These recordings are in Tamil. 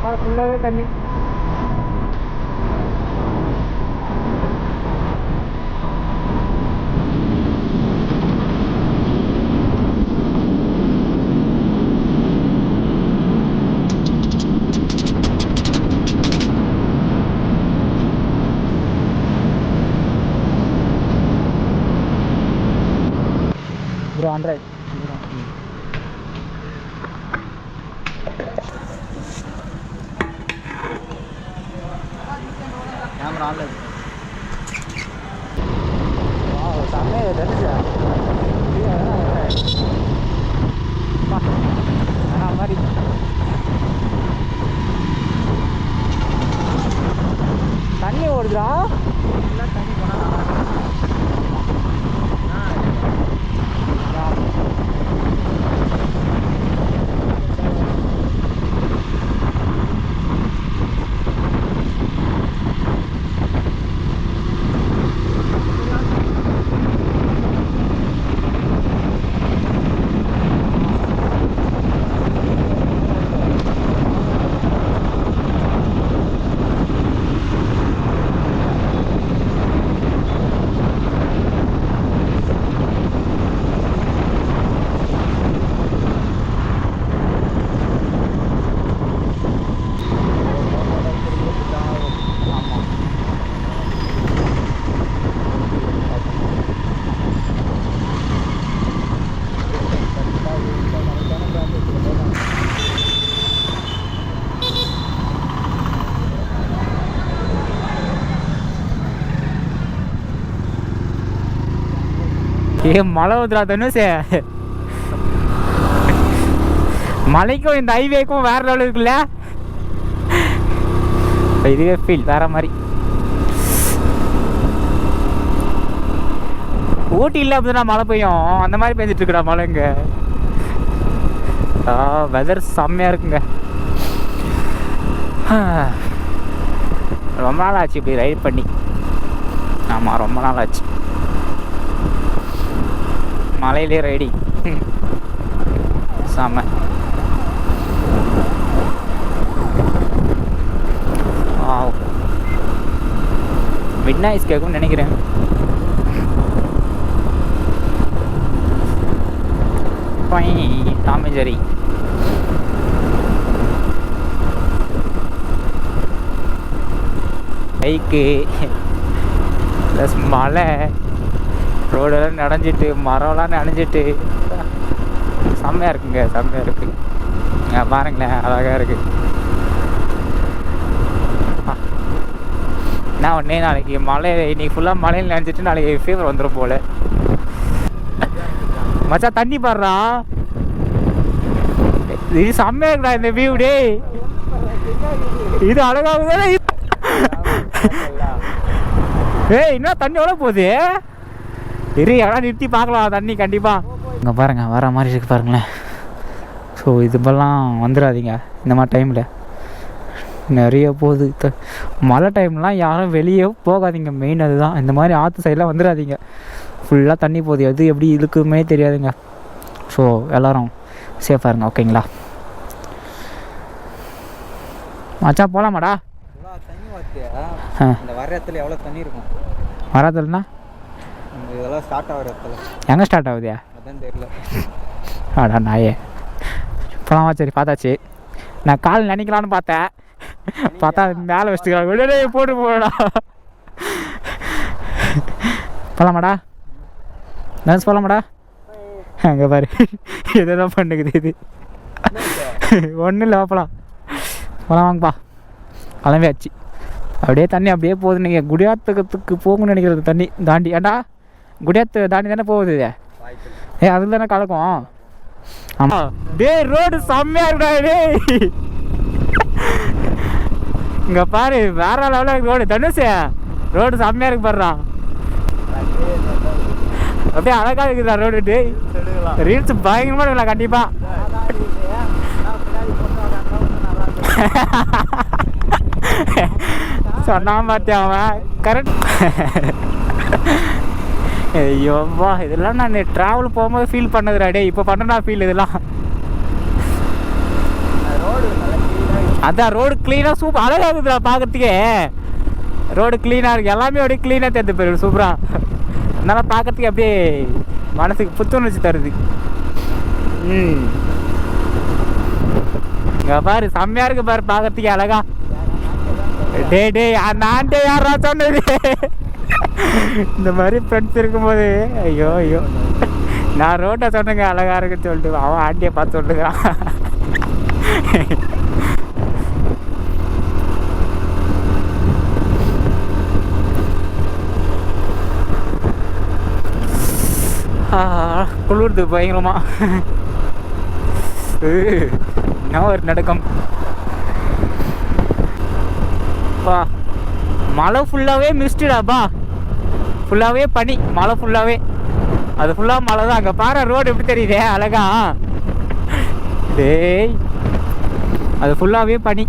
सफ़ा खुला हुआ करने। dan 是 ஏ மழை ஊத்துறா தனுஷே. மலைக்கும் இந்த ஹைவேக்கும் வேற லெவல் இருக்குல்ல? இதுவே ஃபீல் வேற மாதிரி. ஊட்டியில் அப்படின்னா மழை பெய்யும்? அந்த மாதிரி பெஞ்சிட்டு இருக்குடா மழை இங்கே. ஆ வெதர் செம்மையா இருக்குங்க. ரொம்ப நாள் ஆச்சு இப்படி ரைட் பண்ணி. ஆமாம் ரொம்ப நாள் ஆச்சு. மலையிலே ரைடிங் செம்ம மிட் நாய்ஸ் கேட்கும்னு நினைக்கிறேன். டாமி ஜெரி பைக்கு. ப்ளஸ் மலை. ரோடெல்லாம் நனைஞ்சிட்டு மரம்லாம் நனைஞ்சிட்டு. செம்மையாக இருக்குங்க செம்மையாக இருக்கு. இங்க பாருங்களேன் அழகாக இருக்கு. ஆ. என்ன ஒன்றே நாளைக்கு? மழை இன்னைக்கு ஃபுல்லாக மழையில் நனைஞ்சிட்டு நாளைக்கு ஃபீவர் வந்துடும் போல. மச்சான் தண்ணி பாடுறா இது செம்மையா இருக்குடா இந்த வியூ டேய் இது அழகாக ஏய் என்ன தண்ணி எவ்வளோ போகுது? இரு எல்லாம் நிறுத்தி பார்க்கலாம் தண்ணி கண்டிப்பாக இங்கே பாருங்க வர மாதிரி இருக்கு பாருங்களேன். ஸோ இதுபெல்லாம் வந்துடாதீங்க இந்த மாதிரி டைமில் நிறைய போகுது. த- மழை டைம்லாம் யாரும் வெளியே போகாதீங்க மெயின் அதுதான். இந்த மாதிரி ஆற்று சைடெலாம் வந்துடாதீங்க. ஃபுல்லாக தண்ணி போகுது எது எப்படி இழுக்குமே தெரியாதுங்க. ஸோ எல்லோரும் சேஃபாக இருங்க ஓகேங்களா மச்சான் போகலாமாடா ஆ. இந்த வர இடத்துல எவ்வளோ தண்ணி இருக்கும்? வராதுலண்ணா இதெல்லாம் ஸ்டார்ட் ஆகிற இடத்துல. எங்கே ஸ்டார்ட் ஆகுதியா? அதான் தெரியல. அடா நாயே. போலாமா சரி பார்த்தாச்சு. நான் கால் நினைக்கலான்னு பார்த்தேன். பார்த்தா மேலே வச்சுக்கிறாங்க விடடே போட்டு போடா போலாமாடா? டான்ஸ் போலாமாடா? அங்கே பாரு. எதெல்லாம் பண்ணுக்குது இது. ஒன்றும் இல்லை போகலாம் போலாம். வாங்கப்பா கிளம்பியாச்சு. அப்படியே தண்ணி அப்படியே போகுது. நீங்கள் குடியாத்தகத்துக்கு போகணும்னு நினைக்கிறது தண்ணி. தாண்டி ஏன்டா குடியாத்து தாண்டி தானே போகுது. இது வாய்ப்பு அதில் தானே கலக்கும். ஆமாம் டேய் ரோடு செம்மையா இருக்கா டேய். இங்க பாரு வேற லெவலில் இருக்கு ரோடு. தனுஷு ரோடு செம்மையா இருக்கு பாருடா. அப்படியே அழகா இருக்குதா ரோடு டேய். ரீல்ஸ் பயங்கரமா இருக்கலாம் கண்டிப்பா. சொன்னான் பார்த்தியா அவன்? கரெக்ட். ஐயோவா இதெல்லாம் நான் ட்ராவல் போகும்போது ஃபீல் பண்ணதுடா டே இப்போ பண்ணனா ஃபீல் இதெல்லாம். ரோடு அதான் ரோடு க்ளீனாக சூப்பர் அழகாக இருக்குதுடா பார்க்கறதுக்கே ரோடு க்ளீனாக இருக்குது எல்லாமே அப்படியே க்ளீனாக தேர்ந்து போயிடும் சூப்பராக அதனால் பார்க்கறதுக்கு அப்படியே மனசுக்கு புத்துணர்ச்சி தருது. ம். இங்கே பாரு செம்மையாக இருக்கு பாரு பார்க்கறதுக்கே அழகா. டே டே நான் யாரா சொன்னது? இந்த மாதிரி ஃப்ரெண்ட்ஸ் இருக்கும்போது ஐயோ ஐயோ. நான் ரோட்டை சொன்னேங்க அழகா இருக்குன்னு சொல்லிட்டு. அவன் ஆண்டியை பார்த்து சொல்லுகிறான் ஆ, குளிருது பயங்கரமா. என்ன ஒரு நடக்கம். பா மழை ஃபுல்லாகவே மிஸ்டுடாப்பா ஃபுல்லாகவே பனி மழை ஃபுல்லாகவே அது ஃபுல்லாக மழை தான். அங்கே பாரு ரோடு எப்படி தெரியுதே அழகா. டேய். அது ஃபுல்லாகவே பனி.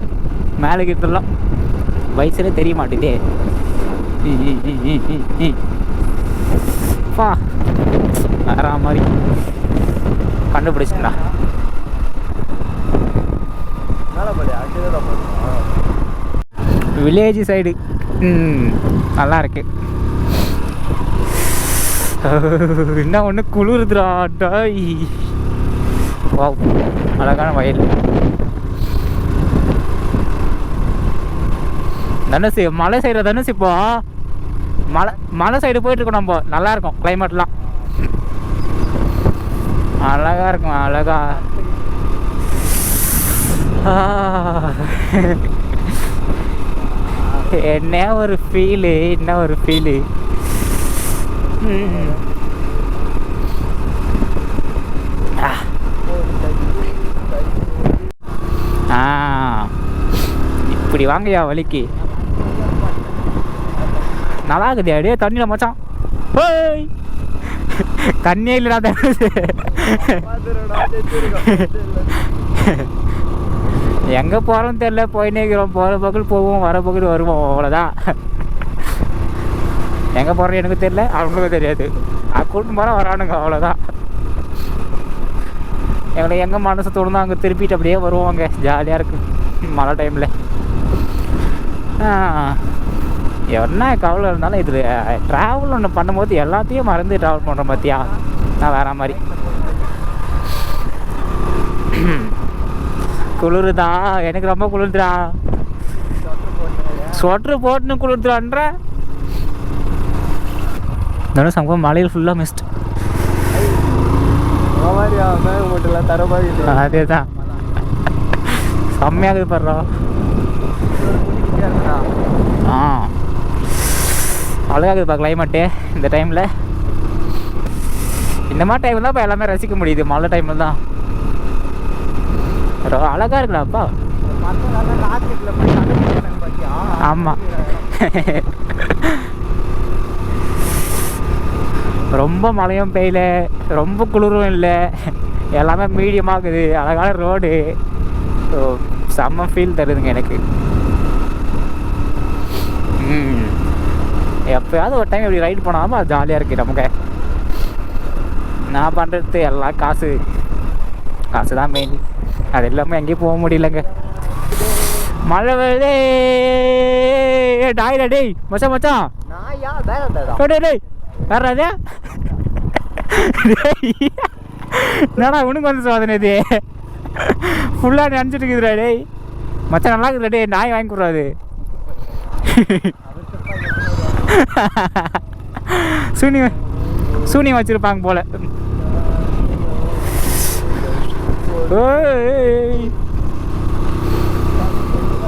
மேலே கிட்டலாம் வயசுல தெரிய மாட்டேதே ஈ, பா வேற மாதிரி. கண்டுபிடிச்சிடா வில்லேஜ் சைடு ம் நல்லா இருக்கு. என்ன ஒன்று குளிருதுடா டாய். வா அழகான வயல். தனுசு மலை சைடு தனுசு இப்போ. மலை மலை சைடு போயிட்டு இருக்கோம் நம்ம. நல்லா இருக்கும் கிளைமேட்லாம் அழகா இருக்கும் அழகா. என்ன ஒரு ஃபீலு என்ன ஒரு ஃபீலு இப்படி வாங்கயா வலிக்கு. நல்லா இருக்குது அப்படியே தண்ணியில் மச்சான். ஹோய். தண்ணியே இல்லைடா தனுசு. எங்கே போகிறோன்னு தெரில போயினே இருக்கிறோம். போகிற பக்கம் போவோம் வர பக்கம் வருவோம் அவ்வளோதான் எங்கே போகிறோம் எனக்கு தெரியல. அவங்களுக்கும் தெரியாது. கூட்டின்னு போகிற வரானுங்க அவ்வளோதான் எங்களை எங்கே மனசு தோணுதோ அங்கே திருப்பிட்டு அப்படியே வருவாங்க. ஜாலியாக இருக்கும் மழை டைமில் என்ன கவலை இருந்தாலும் இதில் ட்ராவல் ஒன்று பண்ணும்போது எல்லாத்தையும் மறந்து ட்ராவல் பண்ணுறோம் பார்த்தியா நான் வேற மாதிரி. குளிருதா? எனக்கு ரொம்ப குளிருதுடா. ஸ்வெட்ரு போட்டுன்னு குளிருதுடான்ற தனுஷ் அங்கே மலையில் ஃபுல்லாக மிஸ்ட் அதே தான் செம்மையாக பாடுறா ஆ. அழகாக இருக்குப்பா கிளைமேட்டு இந்த டைமில் இந்த மாதிரி டைமில் தான் இப்போ எல்லாமே ரசிக்க முடியுது மழை டைமில் தான். அழகாக இருக்குடாப்பா ஆமாம் ரொம்ப மழையும் பெய்யல ரொம்ப குளிரும் இல்லை. எல்லாமே மீடியமாக இருக்குது அழகான ரோடு ஸோ செம்ம ஃபீல் தருதுங்க எனக்கு. ம் எப்போயாவது ஒரு டைம் இப்படி ரைட் போனாலும் ஜாலியாக இருக்கு நமக்கு. நான் பண்ணுறது எல்லாம் காசு. காசு தான் மெயின் அது இல்லாமல் எங்கேயும் போக முடியலங்க. மழை வருதே. டாய்டா டேய். மச்சான் மச்சான். டேய், டேய் டேய். வர்றாதே என்னடா உனக்கு வந்து சோதனை இது? ஃபுல்லாக நினச்சிட்டு இருக்குதுடா டேய். மச்சான் நல்லா இருக்குதுடா டேய் நாய் வாங்கி கொடுறாது சூனி சூனியம் வச்சுருப்பாங்க போல். ஓய்